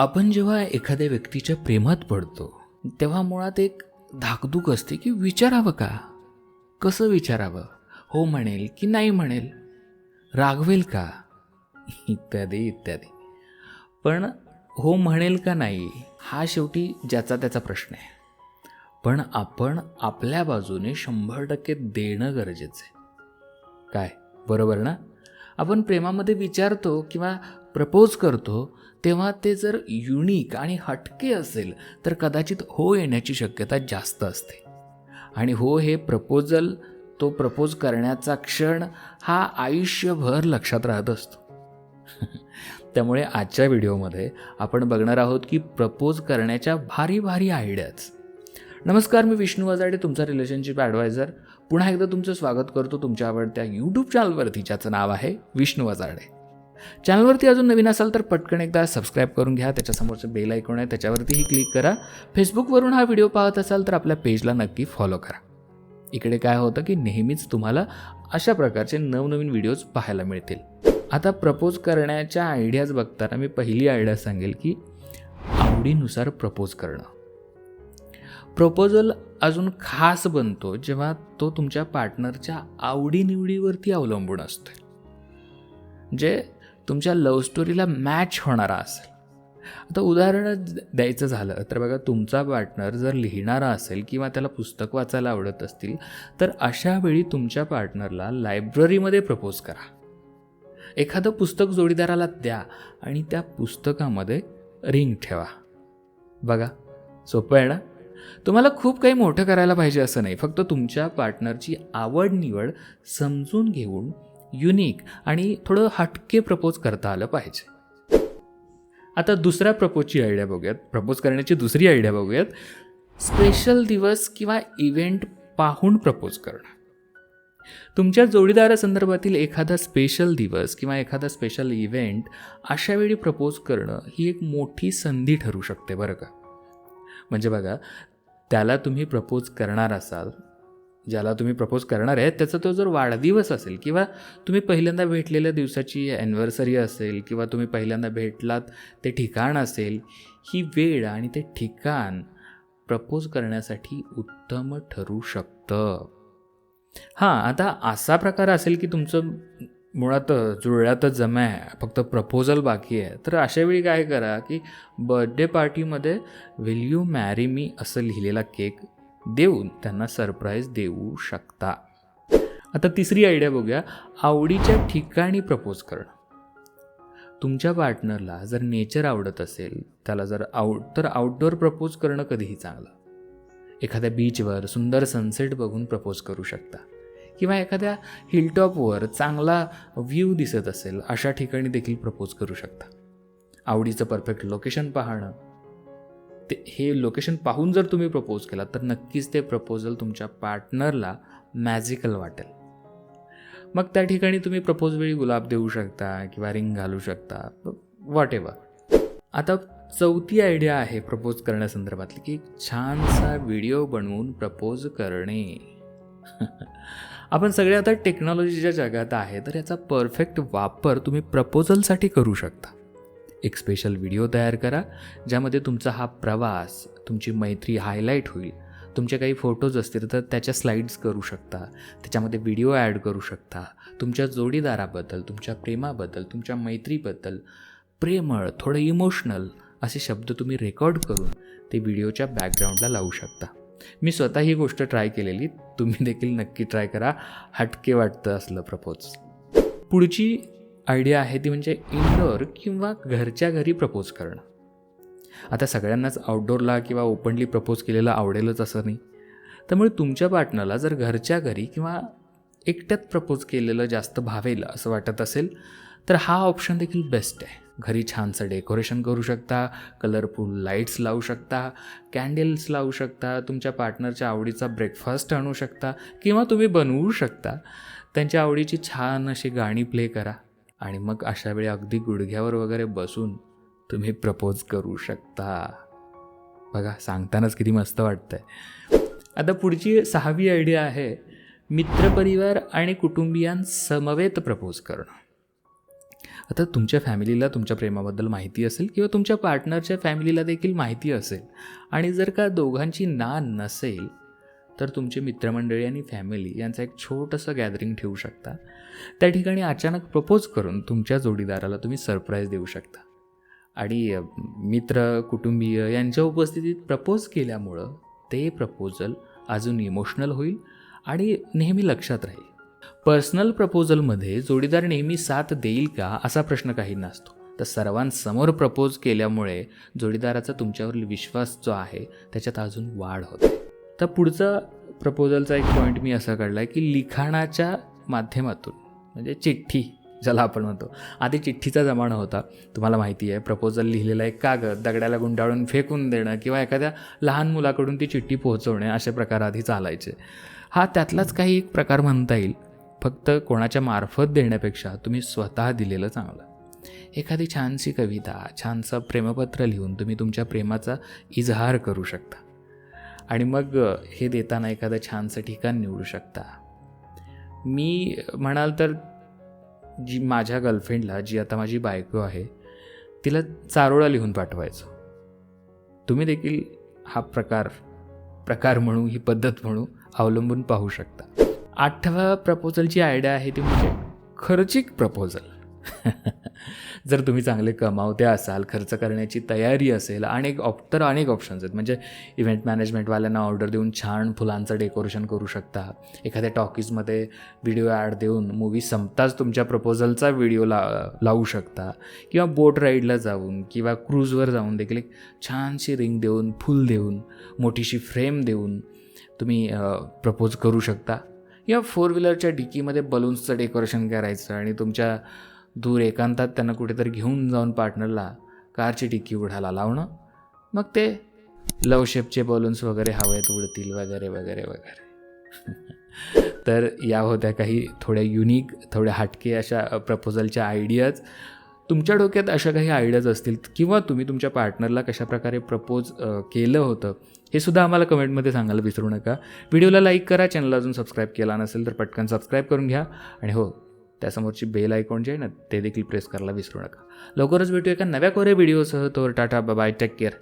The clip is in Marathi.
आपण जेव्हा एखाद्या व्यक्तीच्या प्रेमात पडतो तेव्हा मुळात एक धाकधूक असते की विचारावं का? कसं विचारावं? हो म्हणेल की नाही म्हणेल? रागवेल का? इत्यादी इत्यादी. पण हो म्हणेल का नाही हा शेवटी ज्याचा त्याचा प्रश्न आहे. पण आपण आपल्या बाजूने शंभर टक्के देणं गरजेचं आहे. काय? बरोबर ना? आपण प्रेमामध्ये विचारतो किंवा प्रपोज करतो तेव्हा ते जर युनिक आणि हटके असेल तर कदाचित हो येण्याची शक्यता जास्त असते. आणि हो हे प्रपोजल तो प्रपोज करण्याचा क्षण हा आयुष्यभर लक्षात राहत असतो. त्यामुळे आजच्या व्हिडिओमध्ये आपण बघणार आहोत की प्रपोज करण्याच्या भारी भारी आयडियाज नमस्कार मी विष्णू वजाडे तुमचा रिलेशनशिप ॲडवायझर पुन्हा एकदा तुमचं स्वागत करतो तुमच्या आवडत्या यूट्यूब चॅनलवरती ज्याचं नाव आहे विष्णू वजाडे चॅनलवरती अजून नवीन असाल तर पटकन एकदा सबस्क्राईब करून घ्या. त्याच्यासमोरचं बेल ऐकून आहे त्याच्यावरतीही क्लिक करा. फेसबुकवरून हा व्हिडिओ पाहत असाल तर आपल्या पेजला नक्की फॉलो करा. इकडे काय होतं की नेहमीच तुम्हाला अशा प्रकारचे नवनवीन व्हिडिओज पाहायला मिळतील. आता प्रपोज करण्याच्या आयडियाज बघताना मी पहिली आयडिया सांगेल की आवडीनुसार प्रपोज करणं. प्रपोजल अजून खास बनतो जेव्हा तो तुमच्या पार्टनरच्या आवडीनिवडीवरती अवलंबून असतो जे तुमच्या लव्ह स्टोरीला मॅच होणारा असेल. आता उदाहरण द्यायचं झालं तर बघा तुमचा पार्टनर जर लिहिणारा असेल किंवा त्याला पुस्तक वाचायला आवडत असतील तर अशा वेळी तुमच्या पार्टनरला लायब्ररीमध्ये प्रपोज करा. एखादं पुस्तक जोडीदाराला द्या आणि त्या पुस्तकामध्ये रिंग ठेवा. बघा सोपं आहे ना? तुम्हाला खूप काही मोठं करायला पाहिजे असं नाही फक्त तुमच्या पार्टनरची आवड निवड समजून घेऊन युनिक आणि थोडं हटके प्रपोज करता आलं पाहिजे. आता दुसऱ्या प्रपोजची आयडिया बघूयात. प्रपोज करण्याची दुसरी आयडिया बघूयात. स्पेशल दिवस किंवा इव्हेंट पाहून प्रपोज करणं तुमच्या जोडीदारासंदर्भातील एखादा स्पेशल दिवस किंवा एखादा स्पेशल इव्हेंट अशा वेळी प्रपोज करणं ही एक मोठी संधी ठरू शकते बरं का? म्हणजे बघा त्याला तुम्ही प्रपोज करणार असाल ज्याला तुम्ही प्रपोज करणार आहे त्याचा तो जर वाढदिवस असेल किंवा तुम्ही पहिल्यांदा भेटलेल्या दिवसाची ॲनिव्हर्सरी असेल किंवा तुम्ही पहिल्यांदा भेटलात ते ठिकाण असेल ही वेळ आणि ते ठिकाण प्रपोज करण्यासाठी उत्तम ठरू शकतं. हां आता असा प्रकार असेल की तुमचं मुळात जुळल्यातच जमा आहे फक्त प्रपोजल बाकी आहे तर अशा वेळी काय करा की बर्थडे पार्टीमध्ये विल यू मॅरी मी असं लिहिलेला केक देऊन त्यांना सरप्राईज देऊ शकता. आता तिसरी आयडिया बघूया. आवडीच्या ठिकाणी प्रपोज करणं. तुमच्या पार्टनरला जर नेचर आवडत असेल त्याला जर आउट तर आउटडोअर प्रपोज करणं कधीही चांगलं. एखाद्या बीचवर सुंदर सनसेट बघून प्रपोज करू शकता. किंवा एखाद्या हिलटॉपवर चांगला व्ह्यू दिसत असेल अशा ठिकाणी देखील प्रपोज करू शकता. आवडीचं परफेक्ट लोकेशन पाहणं ते हे लोकेशन पाहून जर तुम्ही प्रपोज केला तर नक्कीच ते प्रपोजल तुमच्या पार्टनरला मॅजिकल वाटेल. मग त्या ठिकाणी तुम्ही प्रपोज वेळी गुलाब देऊ शकता किंवा रिंग घालू शकता वॉट एव्हर आता चौथी आयडिया आहे प्रपोज करण्यासंदर्भातली की छानसा व्हिडिओ बनवून प्रपोज करणे. आपण सगळे आता टेक्नॉलॉजीच्या जगात आहे तर याचा परफेक्ट वापर तुम्ही प्रपोजलसाठी करू शकता. एक स्पेशल व्हिडिओ तयार करा ज्यामध्ये तुमचा हा प्रवास तुमची मैत्री हायलाईट होईल. तुमचे काही फोटोज असतील तर त्याच्या स्लाईड्स करू शकता त्याच्यामध्ये व्हिडिओ ॲड करू शकता. तुमच्या जोडीदाराबद्दल तुमच्या प्रेमाबद्दल तुमच्या मैत्रीबद्दल प्रेमळ थोडं इमोशनल असे शब्द तुम्ही रेकॉर्ड करून ते व्हिडिओच्या बॅकग्राऊंडला लावू शकता. मी स्वतः ही गोष्ट ट्राय केलेली तुम्ही देखील नक्की ट्राय करा. हटके वाटतं असलं प्रपोज. पुढची आयडिया आहे ती म्हणजे इनडोअर किंवा घरच्या घरी प्रपोज करणं. आता सगळ्यांनाच आउटडोअरला किंवा ओपनली प्रपोज केलेलं आवडेलच असं नाही. त्यामुळे तुमच्या पार्टनरला जर घरच्या घरी किंवा एकट्यात प्रपोज केलेलं जास्त भावेल असं वाटत असेल तर हा ऑप्शन देखील बेस्ट आहे. घरी छानसं डेकोरेशन करू शकता कलरफुल लाईट्स लावू शकता कॅन्डल्स लावू शकता तुमच्या पार्टनरच्या आवडीचा ब्रेकफास्ट आणू शकता किंवा तुम्ही बनवू शकता. त्यांच्या आवडीची छान अशी गाणी प्ले करा. आणि मग अशा वेळी अगदी गुडघ्यावर वगैरे बसून तुम्ही प्रपोज करू शकता. बघा सांगतानाच किती मस्त वाटतंय. आता पुढची सहावी आयडिया आहे मित्रपरिवार आणि कुटुंबियांसमवेत प्रपोज करणं. आता तुमच्या फॅमिलीला तुमच्या प्रेमाबद्दल माहिती असेल किंवा तुमच्या पार्टनरच्या फॅमिलीला देखील माहिती असेल. आणि जर का दोघांची ना नसेल तर तुमचे मित्रमंडळी आणि फॅमिली यांचं एक छोटंसं गॅदरिंग ठेवू शकता. त्या ठिकाणी अचानक प्रपोज करून तुमच्या जोडीदाराला तुम्ही सरप्राईज देऊ शकता. आणि मित्र कुटुंबीय यांच्या उपस्थितीत प्रपोज केल्यामुळं ते प्रपोजल अजून इमोशनल होईल आणि नेहमी लक्षात राहील. पर्सनल प्रपोजलमध्ये जोडीदार नेहमी साथ देईल का असा प्रश्न काही नसतो तर सर्वांसमोर प्रपोज केल्यामुळे जोडीदाराचा तुमच्यावरील विश्वास जो आहे त्याच्यात अजून वाढ होते. तर पुढचा प्रपोजलचा एक पॉईंट मी असा काढला आहे की लिखाणाच्या माध्यमातून म्हणजे चिठ्ठी ज्याला आपण म्हणतो. आधी चिठ्ठीचा जमाना होता. तुम्हाला माहिती आहे प्रपोजल लिहिलेला एक कागद दगडाला गुंडाळून फेकून देणं किंवा एखाद्या लहान मुलाकडून ती चिठ्ठी पोहोचवणे असे प्रकार आधी चालायचे. हा त्यातलाच काही एक प्रकार म्हणता येईल. फक्त कोणाच्या मार्फत देण्यापेक्षा तुम्ही स्वतः दिलेलं चांगलं. एखादी छानशी कविता छानसं प्रेमपत्र लिहून तुम्ही तुमच्या प्रेमाचा इजहार करू शकता. आणि मग हे देताना एखादं छानसं ठिकाण निवडू शकता. मी म्हणाल तर जी माझ्या गर्लफ्रेंडला जी आता माझी बायको आहे तिला चारोळा लिहून पाठवायचो. तुम्ही देखील हा प्रकार प्रकार म्हणू ही पद्धत म्हणू अवलंबून पाहू शकता. आठव्या प्रपोजलची आयडिया आहे ती म्हणजे खर्चिक प्रपोजल जर तुम्ही चांगले कमावते असाल खर्च करण्याची तयारी असेल अनेक ऑप तर अनेक ऑप्शन्स आहेत. म्हणजे इव्हेंट मॅनेजमेंटवाल्यांना ऑर्डर देऊन छान फुलांचं डेकोरेशन करू शकता. एखाद्या टॉकीजमध्ये व्हिडिओ ॲड देऊन मूवी संपताच तुमच्या प्रपोजलचा व्हिडिओ ला लावू शकता. किंवा बोट राईडला जाऊन किंवा क्रूजवर जाऊन देखील एक छानशी रिंग देऊन फुल देऊन मोठीशी फ्रेम देऊन तुम्ही प्रपोज करू शकता. किंवा फोर व्हीलरच्या डिकीमध्ये बलून्सचं डेकोरेशन करायचं आणि तुमच्या दूर एकांतात त्यांना कुठेतरी घेऊन जाऊन पार्टनरला कारची टिक्की उडाला लावणं. मग ते लव शेपचे बलून्स वगैरे हवेत उडतील वगैरे वगैरे वगैरे. तर या होत्या काही थोड्या युनिक थोड्या हटके अशा प्रपोजलच्या आयडियाज तुमच्या डोक्यात अशा काही आयडियाज असतील किंवा तुम्ही तुमच्या पार्टनरला कशाप्रकारे प्रपोज केलं होतं हे सुद्धा आम्हाला कमेंटमध्ये सांगायला विसरू नका. व्हिडिओला लाईक करा चॅनल अजून सबस्क्राईब केला नसेल तर पटकन सबस्क्राईब करून घ्या. आणि हो त्यासमोरची बेल आयकॉन जे आहे ना ते देखील प्रेस करायला विसरू नका. लवकरच भेटू एका नव्या कोरे व्हिडिओसह तो टाटा बाय टेक केअर